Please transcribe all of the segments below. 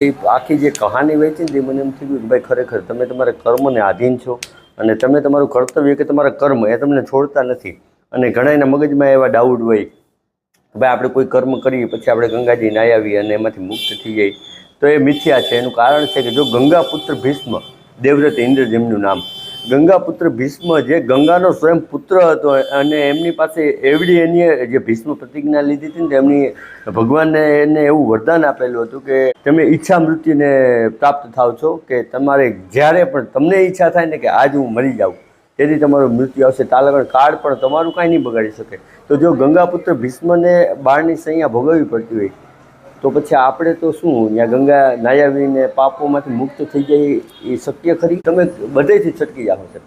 એ આખી જે કહાની વહેંચી ને તે મને એમ થયું કે ભાઈ ખરેખર તમે તમારા કર્મને આધીન છો અને તમે તમારું કર્તવ્ય કે તમારા કર્મ એ તમને છોડતા નથી. અને ઘણા એના મગજમાં એવા ડાઉટ હોય કે ભાઈ આપણે કોઈ કર્મ કરીએ પછી આપણે ગંગાજી નાહી આવીએ અને એમાંથી મુક્ત થઈ જઈએ તો એ મિથ્યા છે. એનું કારણ છે કે જો ગંગા પુત્ર ભીષ્મ દેવવ્રત ઇન્દ્ર જેમનું નામ ગંગા પુત્ર ભીષ્મ જે ગંગાનો સ્વયં પુત્ર હતો અને એમની પાસે એવડી એની જે ભીષ્મ પ્રતિજ્ઞા લીધી હતી ને એમની ભગવાનને એને એવું વરદાન આપેલું હતું કે તમે ઈચ્છા મૃત્યુને પ્રાપ્ત થાવ છો કે તમારે જ્યારે પણ તમને ઈચ્છા થાય ને કે આજ હું મરી જાઉં, તેથી તમારું મૃત્યુ આવશે. તાલગણ કાળ પણ તમારું કાંઈ નહીં બગાડી શકે. તો જો ગંગાપુત્ર ભીષ્મને બાળની સૈયા ભોગવવી પડતી હોય તો પછી આપણે તો શું ત્યાં ગંગા નાયાવીને પાપોમાંથી મુક્ત થઈ જાય એ શક્ય ખરી? તમે બધેથી છટકી જાઓ છો.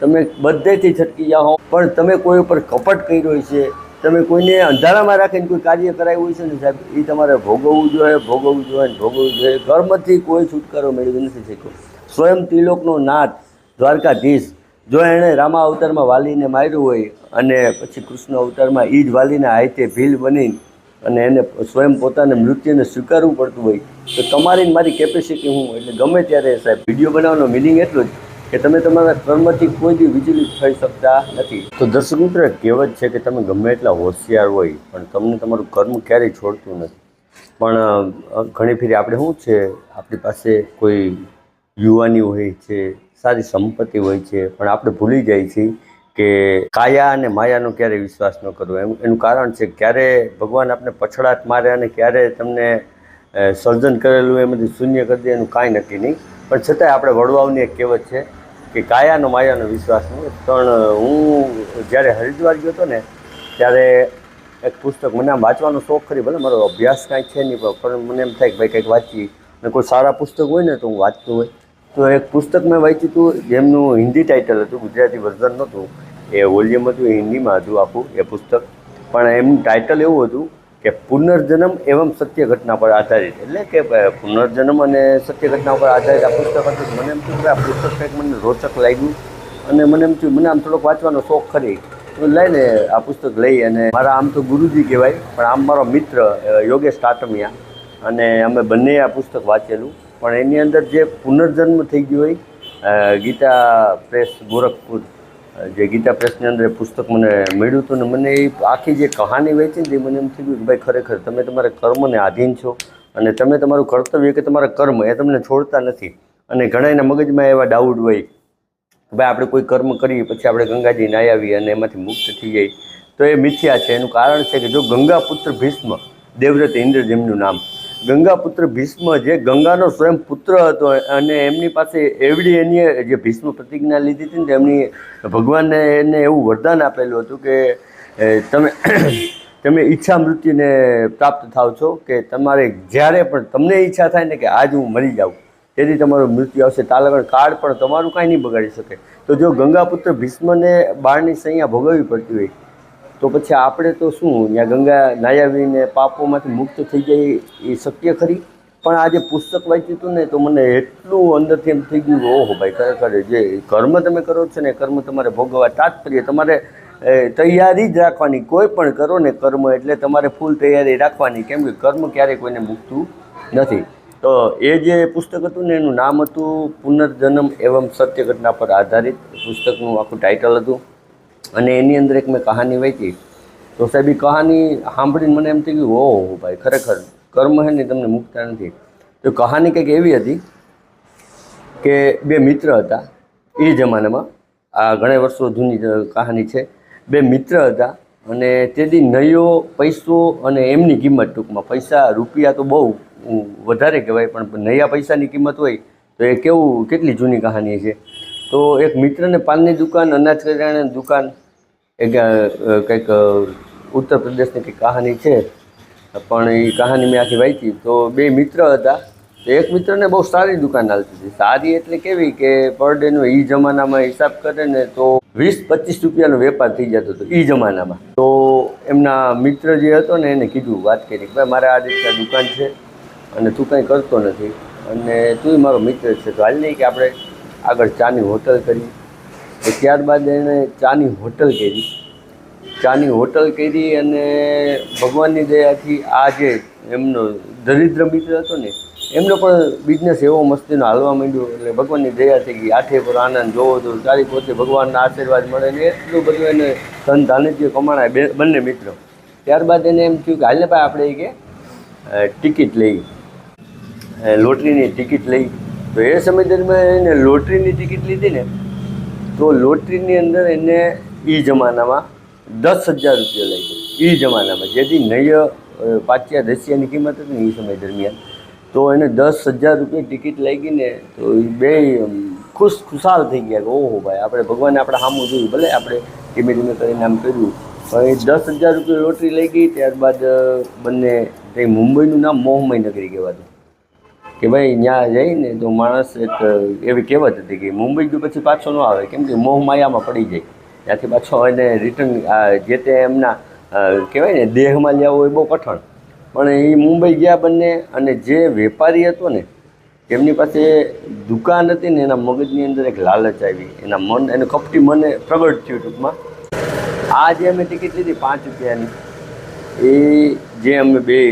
તમે બધેથી છટકી જાઓ. પણ તમે કોઈ ઉપર કપટ કર્યો છે, તમે કોઈને અંધારામાં રાખીને કોઈ કાર્ય કરાવ્યું છે ને સાહેબ? એ તમારે ભોગવવું જોઈએ ભોગવવું જોઈએ ભોગવવું જોઈએ. કર્મથી કોઈ છુટકારો મેળવી નથી શક્યો. સ્વયં તિલોકનો નાથ, દ્વારકાધીશ, જો એણે રામા અવતારમાં વાલીને માર્યું હોય અને પછી કૃષ્ણ અવતારમાં એ જ વાલીના હાથે ભીલ બની અને એને સ્વયં પોતાને મૃત્યુને સ્વીકારવું પડતું હોય, તો તમારી મારી કેપેસિટી હું એટલે ગમે ત્યારે સાહેબ વીડિયો બનાવવાનો મિનિંગ એટલો જ કે તમે તમારા કર્મથી કોઈ બી વિચલિત થઈ શકતા નથી. તો દર્શક મિત્રો, કહેવત છે કે તમે ગમે એટલા હોશિયાર હોય, પણ તમને તમારું કર્મ ક્યારેય છોડતું નથી. પણ ઘણી ફેરી આપણે શું છે, આપણી પાસે કોઈ યુવાની હોય છે, સારી સંપત્તિ હોય છે, પણ આપણે ભૂલી જાય છીએ. કે કાયા અને માયાનો ક્યારે વિશ્વાસ ન કરવો? એમ, એનું કારણ છે ક્યારે ભગવાન આપણે પછડાટ મારે અને ક્યારે તમને સર્જન કરેલું એમાંથી શૂન્ય કરી દે એનું કાંઈ નક્કી નહીં. પણ છતાંય આપણે વડવાઓની એક કહેવત છે કે કાયાનો માયાનો વિશ્વાસ નહીં. પણ હું જ્યારે હરિદ્વાર ગયો હતો ને, ત્યારે એક પુસ્તક મને આમ વાંચવાનો શોખ ખરી, ભલે મારો અભ્યાસ કાંઈ છે નહીં, પણ મને એમ થાય કે ભાઈ કંઈક વાંચી અને કોઈ સારા પુસ્તક હોય ને તો હું વાંચતો હોય. તો એક પુસ્તક મેં વાંચ્યું હતું, જેમનું હિન્દી ટાઇટલ હતું, ગુજરાતી વર્ઝન નહોતું. એ વોલ્યુમ હતું, એ હિન્દીમાં હતું આખું એ પુસ્તક. પણ એમનું ટાઇટલ એવું હતું કે પુનર્જન્મ એવમ સત્ય ઘટના પર આધારિત. એટલે કે પુનર્જન્મ અને સત્ય ઘટના પર આધારિત આ પુસ્તક હતું. મને એમ થયું કે આ પુસ્તક કંઈક મને રોચક લાગ્યું. અને મને એમ થયું, મને આમ થોડોક વાંચવાનો શોખ ખરી. તો લઈને આ પુસ્તક લઈ અને મારા આમ તો ગુરુજી કહેવાય, પણ આમ મારો મિત્ર યોગેશ કાટમિયા અને અમે બંને આ પુસ્તક વાંચેલું. પણ એની અંદર જે પુનર્જન્મ થઈ ગયો હોય ગીતા પ્રેસ ગોરખપુર જે ગીતા પ્રેસની અંદર પુસ્તક મને મળ્યું હતું ને મને એ આખી જે કહાની વેચી ને તે મને એમ થઈ ગયું કે ભાઈ ખરેખર તમે તમારા કર્મને આધીન છો અને તમે તમારું કર્તવ્ય કે તમારા કર્મ એ તમને છોડતા નથી. અને ઘણા એના મગજમાં એવા ડાઉટ હોય કે ભાઈ આપણે કોઈ કર્મ કરીએ પછી આપણે ગંગાજી નાહી આવીએ અને એમાંથી મુક્ત થઈ જઈએ તો એ મિથ્યા છે. એનું કારણ છે કે જો ગંગા પુત્ર ભીષ્મ, દેવવ્રત ઇન્દ્ર જેમનું નામ ગંગા પુત્ર ભીષ્મ જે ગંગાનો સ્વયં પુત્ર હતો અને એમની પાસે એવડી એની જે ભીષ્મ પ્રતિજ્ઞા લીધી હતી ને તેમની એમની ભગવાનને એને એવું વરદાન આપેલું હતું કે તમે તમે ઈચ્છા મૃત્યુને પ્રાપ્ત થાવ છો કે તમારે જ્યારે પણ તમને ઈચ્છા થાય ને કે આજ હું મરી જાઉં, તેથી તમારું મૃત્યુ આવશે. તાલગણ કાળ પણ તમારું કાંઈ નહીં બગાડી શકે. તો જો ગંગાપુત્ર ભીષ્મને બાળની સૈયા ભોગવવી પડતી હોય તો પછી આપણે તો શું ત્યાં ગંગા નાયાવીને પાપોમાંથી મુક્ત થઈ જાય એ શક્ય ખરી? પણ આ જે પુસ્તક વાંચ્યું હતું ને તો મને એટલું અંદરથી એમ થઈ ગયું ઓહો ભાઈ, ખરેખર જે કર્મ તમે કરો છો ને કર્મ તમારે ભોગવવા તાત્પર્ય, તમારે તૈયારી જ રાખવાની. કોઈ પણ કરો ને કર્મ એટલે તમારે ફૂલ તૈયારી રાખવાની. કેમ કે કર્મ ક્યારેય કોઈને મૂકતું નથી. તો એ જે પુસ્તક હતું ને એનું નામ હતું પુનર્જન્મ એવમ સત્ય ઘટના પર આધારિત. પુસ્તકનું આખું ટાઇટલ હતું. અને એની અંદર એક મેં કહાની વાંચી. તો સાહેબ, એ કહાની સાંભળીને મને એમ થઈ ગયું ઓહો ભાઈ, ખરેખર કર્મ હે ને, તમને મુકતા નથી. તો કહાની કંઈક એવી હતી કે બે મિત્ર હતા એ જમાનામાં. આ ઘણા વર્ષો જૂની કહાની છે. બે મિત્ર હતા અને તેથી નયો પૈસો અને એમની કિંમત ટૂંકમાં. પૈસા, રૂપિયા તો બહુ વધારે કહેવાય, પણ નયા પૈસાની કિંમત હોય તો એ કેવું, કેટલી જૂની કહાની છે? તો એક મિત્રને પાનની દુકાન અનાજ કરિયાણાની દુકાન, એક કંઈક ઉત્તર પ્રદેશની કંઈક કહાની છે. પણ એ કહાની મેં આખી વાંચી. તો બે મિત્ર હતા. તો એક મિત્રને બહુ સારી દુકાન હાલતી હતી. સારી એટલે કેવી કે પર ડેનો એ જમાનામાં હિસાબ કરે ને તો વીસ, પચીસ રૂપિયાનો વેપાર થઈ જતો હતો એ જમાનામાં. તો એમના મિત્ર જે હતો ને એને કીધું, વાત કરી કે, ભાઈ, મારે આ રીતના દુકાન છે અને તું કંઈ કરતો નથી. અને તું મારો મિત્ર છે. તો હાલ નહીં કે આપણે આગળ ચાની હોટલ કરી. ત્યારબાદ એણે ચાની હોટલ કરી. ચાની હોટલ કરી અને ભગવાનની દયાથી આ જે એમનો દરિદ્ર મિત્ર હતો ને, એમનો પણ બિઝનેસ એવો મસ્તીનો હાલવા માંડ્યો. એટલે ભગવાનની દયા થઈ ગઈ. આઠે પર આનંદ જોવો તો ચારી પોતે ભગવાનના આશીર્વાદ મળે ને એટલું બધું એને ધન ધાનિત્ય કમાણા બંને મિત્રો. ત્યારબાદ એને એમ થયું કે હાલે ભાઈ આપણે કે ટિકિટ લઈ. લોટરીની ટિકિટ લઈ. તો એ સમય દરમિયાન એને લોટરીની ટિકિટ લીધી ને, તો લોટરીની અંદર એને એ જમાનામાં દસ હજાર રૂપિયા લઈ ગયો એ જમાનામાં. જેથી નય પાચ્યા રશિયાની કિંમત હતી ને એ સમય દરમિયાન. તો એને દસ હજાર રૂપિયા ટિકિટ લઈ ગઈ ને, તો એ બે ખુશ, ખુશાલ થઈ ગયા કે, ઓહો ભાઈ, આપણે ભગવાને આપણે સામું જોયું. ભલે આપણે ધીમે ધીમે કરીને આમ કર્યું. પણ દસ હજાર રૂપિયા લોટરી લઈ ગઈ, ત્યારબાદ બંને, તે મુંબઈનું નામ મોહમય નગરી કહેવાતું. કે ભાઈ ત્યાં જઈને તો માણસ એક એવી કહેવત હતી કે મુંબઈ ગયું પછી પાછો ન આવે. કેમ કે મોહ માયામાં પડી જાય. ત્યાંથી પાછો એને રિટર્ન જે તે એમના કહેવાય ને, દેહમાં લેવો હોય બહુ કઠણ. પણ એ મુંબઈ ગયા બંને અને જે વેપારી હતો ને, એમની પાસે દુકાન હતી ને, એના મગજની અંદર એક લાલચ આવી. એના મન, એનું કપટી મને પ્રગટ થયું ટૂંકમાં. આ જે અમે ટિકિટ લીધી પાંચ રૂપિયાની. એ જે અમે બે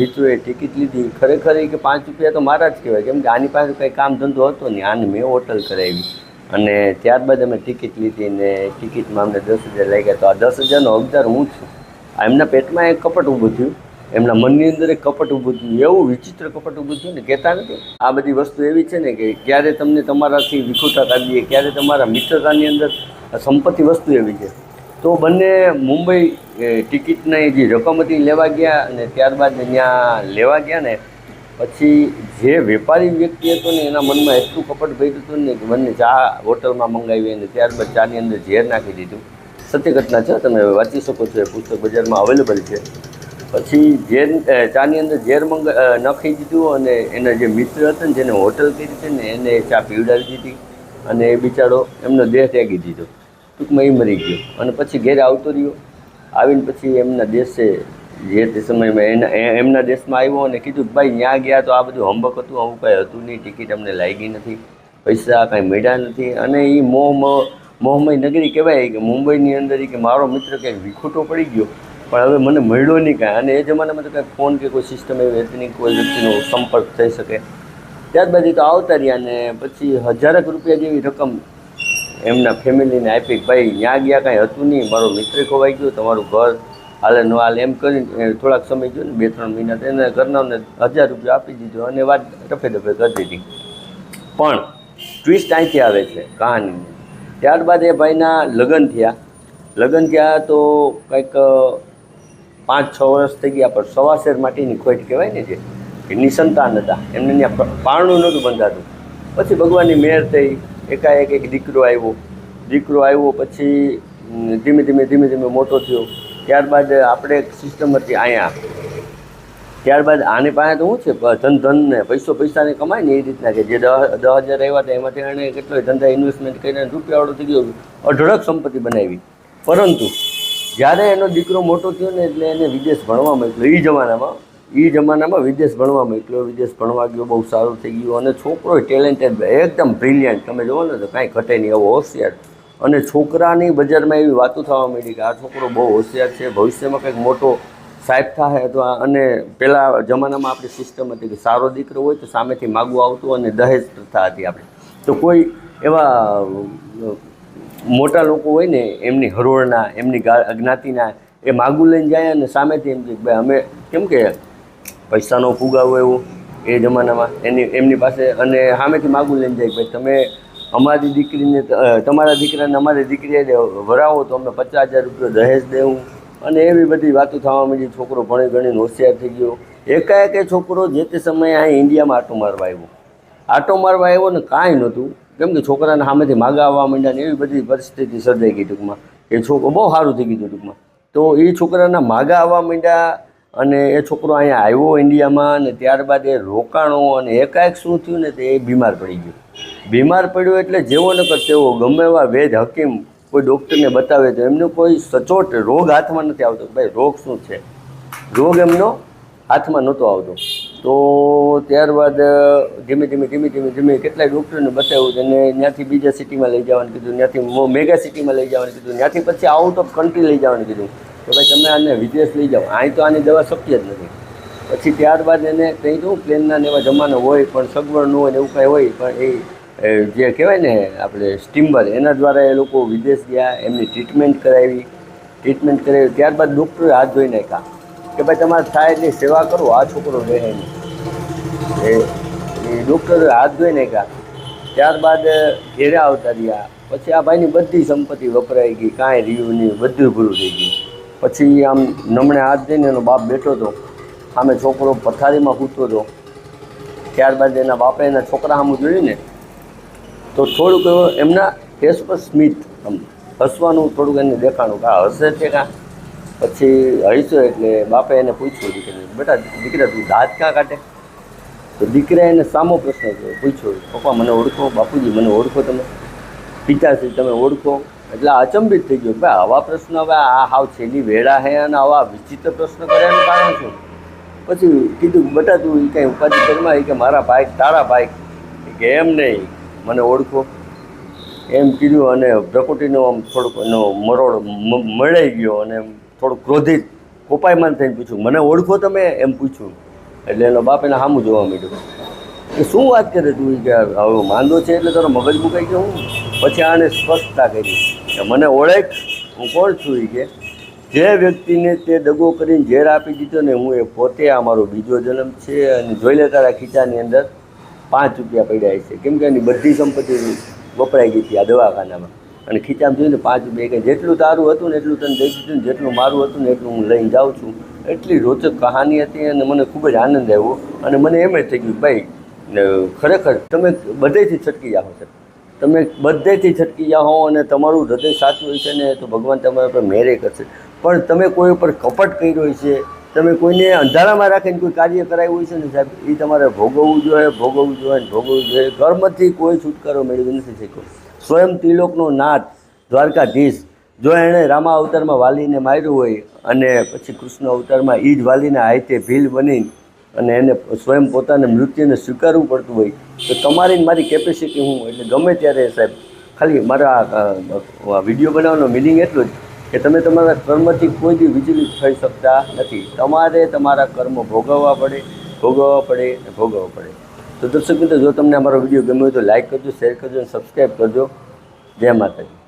મિત્રોએ ટિકિટ લીધી. ખરેખર એ કે પાંચ રૂપિયા તો મારા જ કહેવાય. કેમ કે આની પાસે કંઈ કામ ધંધો હતો નહીં. આને મેં હોટલ કરાવી. અને ત્યારબાદ અમે ટિકિટ લીધી ને ટિકિટમાં અમને દસ હજાર લાગ્યા. તો આ દસ હજારનો હકદાર હું છું? આ એમના પેટમાં એક કપટ ઊભું થયું. એમના મનની અંદર એક કપટ ઊભું થયું. એવું વિચિત્ર કપટ ઊભું થયું ને કહેતા નથી. આ બધી વસ્તુ એવી છે ને કે ક્યારે તમને તમારાથી વિખુટા કાઢીએ, ક્યારે તમારા મિત્રતાની અંદર સંપત્તિ વસ્તુ એવી છે. તો બંને મુંબઈ ટિકિટની જે રકમ હતી લેવા ગયા અને ત્યારબાદ ત્યાં લેવા ગયા ને, પછી જે વેપારી વ્યક્તિ હતો ને, એના મનમાં એટલું કપટ ભર્યું હતું ને કે બંને ચા હોટલમાં મંગાવી અને ત્યારબાદ ચાની અંદર ઝેર નાખી દીધું. સત્ય ઘટના છે, તમે વાંચી શકો છો, એ પુસ્તક બજારમાં અવેલેબલ છે. પછી ઝેર ચાની અંદર ઝેર મંગ નાખી દીધું અને એના જે મિત્ર હતા ને, જેને હોટલ કરી છે ને, એને ચા પીવડાવી દીધી અને એ બિચારો એમનો દેહ ત્યાગી દીધો. ટૂંકમાં એ મરી ગયો. અને પછી ઘેર આવતો રહ્યો. આવીને પછી એમના દેશે જે તે સમયમાં એના એમના દેશમાં આવ્યો અને કીધું ભાઈ ત્યાં ગયા તો આ બધું હંબક હતું, આવું કાંઈ હતું નહીં, ટિકિટ અમને લાગી નથી, પૈસા કાંઈ મળ્યા નથી. અને એ મોહ મોહ- મોહમય નગરી કહેવાય કે મુંબઈની અંદર કે મારો મિત્ર ક્યાંક વિખૂટો પડી ગયો. પણ હવે મને મળ્યો નહીં કાંઈ. અને એ જમાનામાં તો કાંઈ ફોન કે કોઈ સિસ્ટમ એવી હતી નહીં કોઈ વ્યક્તિનો સંપર્ક થઈ શકે. ત્યારબાદ તો આવતા રહ્યા ને પછી હજારક રૂપિયા જેવી રકમ એમના ફેમિલીને આપી ભાઈ ત્યાં ગયા કાંઈ હતું નહીં, મારો મિત્ર ખોવાઈ ગયો, તમારું ઘર હાલે ન હાલે એમ કરીને થોડાક સમય ગયો ને, બે ત્રણ મહિના તો એને ઘરનાને હજાર રૂપિયા આપી દીધો અને વાત રફે દફે કરી દીધી. પણ ટ્વિસ્ટ અહીંથી આવે છે કહાની ત્યારબાદ એ ભાઈના લગ્ન થયા. લગ્ન થયા તો કંઈક પાંચ છ વર્ષ થઈ ગયા, પણ સવાસેર માટેની ખોટ કહેવાય ને જે કે નિસંતાન હતા. એમને ત્યાં પારણું નહોતું બંધાતું. પછી ભગવાનની મેર થઈ. એકાએક એક દીકરો આવ્યો. દીકરો આવ્યો પછી ધીમે ધીમે ધીમે ધીમે મોટો થયો. ત્યારબાદ આપણે એક સિસ્ટમ હતી અહીંયા ત્યારબાદ આની પાસે તો શું છે ધન ધન ને પૈસો, પૈસાને કમાય ને એ રીતના કે જે દસ દસ હજાર આવ્યા હતા એમાંથી એણે કેટલો ધંધા ઇન્વેસ્ટમેન્ટ કરીને રૂપિયાવાળો થઈ ગયો, અઢળક સંપત્તિ બનાવી. પરંતુ જ્યારે એનો દીકરો મોટો થયો ને એટલે એને વિદેશ ભણવા મળ્યો. એ જમાનામાં એ જમાનામાં વિદેશ ભણવા મોકલ્યો વિદેશ ભણવા ગયો, બહુ સારું થઈ ગયું. અને છોકરો ટેલેન્ટેડ એકદમ બ્રિલિયન્ટ તમે જુઓ ને તો કાંઈ ઘટે નહીં એવો હોશિયાર. અને છોકરાની બજારમાં એવી વાતો થવા માંડી કે આ છોકરો બહુ હોશિયાર છે, ભવિષ્યમાં કંઈક મોટો સાહેબ થાય અથવા અને પહેલાં જમાનામાં આપણી સિસ્ટમ હતી કે સારો દીકરો હોય તો સામેથી માગવું આવતું અને દહેજ પ્રથા હતી આપણે. તો કોઈ એવા મોટા લોકો હોય ને, એમની હરોળના, એમની જ્ઞાતિના, એ માગું લઈને જાય અને સામેથી એમ કે, ભાઈ, અમે, કેમ કે પૈસાનો ફુગાવો એવો એ જમાનામાં. એની, એમની પાસે અને સામેથી માગું લઈને જાય ભાઈ તમે અમારી દીકરીને તમારા દીકરાને અમારી દીકરીને વરાવો તો અમે પચાસ હજાર રૂપિયા દહેજ દેવું. અને એવી બધી વાતો થવા માંડી. છોકરો ભણી ગણીને હોશિયાર થઈ ગયો. એકાએક છોકરો જે તે સમયે અહીં ઇન્ડિયામાં આટો મારવા આવ્યો. આટો મારવા આવ્યો ને કાંઈ નહોતું. કેમ કે છોકરાને સામેથી માગા આવવા માંડ્યા ને એવી બધી પરિસ્થિતિ સર્જાઈ ગઈ ટૂંકમાં. એ છોકરો બહુ સારું થઈ ગયું ટૂંકમાં. તો એ છોકરાના માગા આવવા માંડ્યા અને એ છોકરો અહીંયા આવ્યો ઇન્ડિયામાં અને ત્યારબાદ એ રોકાણો અને એકાએક શું થયું ને તે એ બીમાર પડી ગયો. બીમાર પડ્યો એટલે જેવો નકર તેવો ગમે એવા વેદ હકીમ કોઈ ડૉક્ટરને બતાવે તો એમનો કોઈ સચોટ રોગ હાથમાં નથી આવતો ભાઈ રોગ શું છે? રોગ એમનો હાથમાં નહોતો આવતો. તો ત્યારબાદ ધીમે ધીમે ધીમે ધીમે ધીમે કેટલાય ડૉક્ટરને બતાવ્યું અને ત્યાંથી બીજા સિટીમાં લઈ જવાનું કીધું, ત્યાંથી મેગા સિટીમાં લઈ જવાનું કીધું, ત્યાંથી પછી આઉટ ઓફ કન્ટ્રી લઈ જવાનું કીધું. કે ભાઈ તમે આને વિદેશ લઈ જાઓ. અહીં તો આની દવા શક્ય જ નથી. પછી ત્યારબાદ એને કંઈ તો પ્લેનના ને એવા જમાનો હોય, પણ સગવડ ન હોય ને એવું કાંઈ હોય, પણ એ જે કહેવાય ને આપણે સ્ટીમર, એના દ્વારા એ લોકો વિદેશ ગયા, એમની ટ્રીટમેન્ટ કરાવી. ટ્રીટમેન્ટ કરાવી, ત્યારબાદ ડૉક્ટરે હાથ ધોઈ નાખ્યા. કે ભાઈ તમારે થાય એટલી સેવા કરો, આ છોકરો રહે નહીં. એ ડૉક્ટરે હાથ ધોઈ નાખ્યા. ત્યારબાદ ઘેરે આવતા રહ્યા. પછી આ ભાઈની બધી સંપત્તિ વપરાઈ ગઈ, કાંઈ રહ્યું નહીં, બધું પૂરું થઈ ગયું. પછી આમ નમણે હાથ દઈને એનો બાપ બેઠો હતો. સામે છોકરો પથારીમાં સૂતો હતો. ત્યારબાદ એના બાપે એના છોકરા સામે જોયું ને તો થોડુંક એમના ફેસ પર સ્મિત આમ હસવાનું થોડુંક એને દેખાણું કે આ હસે છે કાં? પછી હસ્યો એટલે બાપે એને પૂછ્યું દીકરીને બેટા, દીકરા, તું દાંત ક્યાં કાઢે? તો દીકરા એને સામો પ્રશ્ન પૂછ્યો, પપ્પા, મને ઓળખો? બાપુજી, મને ઓળખો તમે? પિતાશ્રી, તમે ઓળખો? એટલે અચંબિત થઈ ગયો. ભાઈ, આવા પ્રશ્ન હવે આ હાવ છેલ્લી વેળા હે અને આવા વિચિત્ર પ્રશ્ન કર્યાનું કારણ શું? પછી કીધું, બેટા, તું કંઈ ઉપાધિ કરમાં કે મારા ભાઈ, તારા ભાઈ કે એમ નહીં. મને ઓળખો. એમ કીધું અને પ્રકૃતિનો આમ થોડુંક એનો મરોડ મળાઈ ગયો અને થોડુંક ક્રોધિત, કોપાયમાન થઈને પૂછ્યું, મને ઓળખો તમે? એમ પૂછ્યું. એટલે એનો બાપ એને સામું જોવા માંડ્યું. કે શું વાત કરે તું? કે, હવે માંદો છે એટલે તારો મગજ મુકાઈ ગયો હું. પછી આને સ્પષ્ટતા કરી. કે મને ઓળખ, હું કોણ છું એ કે? જે વ્યક્તિને તે દગો કરીને ઝેર આપી દીધો ને હું એ પોતે આ મારો બીજો જન્મ છે અને જોઈ લે તારા ખીચાની અંદર પાંચ રૂપિયા પડ્યા છે કેમ કે એની બધી સંપત્તિ વપરાઈ ગઈ હતી આ દવાખાનામાં. અને ખીચામાં જોઈને પાંચ રૂપિયા. કે જેટલું તારું હતું ને એટલું તને દઈ દીધું ને જેટલું મારું હતું ને એટલું હું લઈને જાઉં છું. એટલી રોચક કહાની હતી અને મને ખૂબ જ આનંદ આવ્યો. અને મને એમ જ થઈ ગયું ભાઈ ને ખરેખર તમે બધેથી છટકી જાઓ છો. તમે બધેથી છટકી જાઓ અને તમારું હૃદય સાચું હોય છે ને, તો ભગવાન તમારા પર મેરે કરશે. પણ તમે કોઈ ઉપર કપટ કર્યો છે, તમે કોઈને અંધારામાં રાખીને કોઈ કાર્ય કરાવ્યું હોય છે ને સાહેબ, એ તમારે ભોગવવું જોઈએ ભોગવવું જોઈએ ભોગવવું જોઈએ. કર્મથી કોઈ છુટકારો મેળવી નથી શક્યો. સ્વયં ત્રિલોકનો નાથ, દ્વારકાધીશ, જો એણે રામા અવતારમાં વાલીને માર્યું હોય અને પછી કૃષ્ણ અવતારમાં એ જ વાલીને હાથે ભીલ બની અને એને સ્વયં પોતાને મૃત્યુને સ્વીકારવું પડતું હોય, તો તમારી મારી કેપેસિટી હું એટલે ગમે ત્યારે સાહેબ, ખાલી મારા વીડિયો બનાવવાનો મિનિંગ એટલું જ કે તમે તમારા કર્મથી કોઈ બી વિચલિત થઈ શકતા નથી. તમારે તમારા કર્મ ભોગવવા પડે ભોગવવા પડે અને ભોગવવા પડે. તો દર્શક મિત્રો, જો તમને અમારો વીડિયો ગમ્યો હોય તો લાઈક કરજો શેર કરજો અને સબસ્ક્રાઈબ કરજો. જય માતાજી.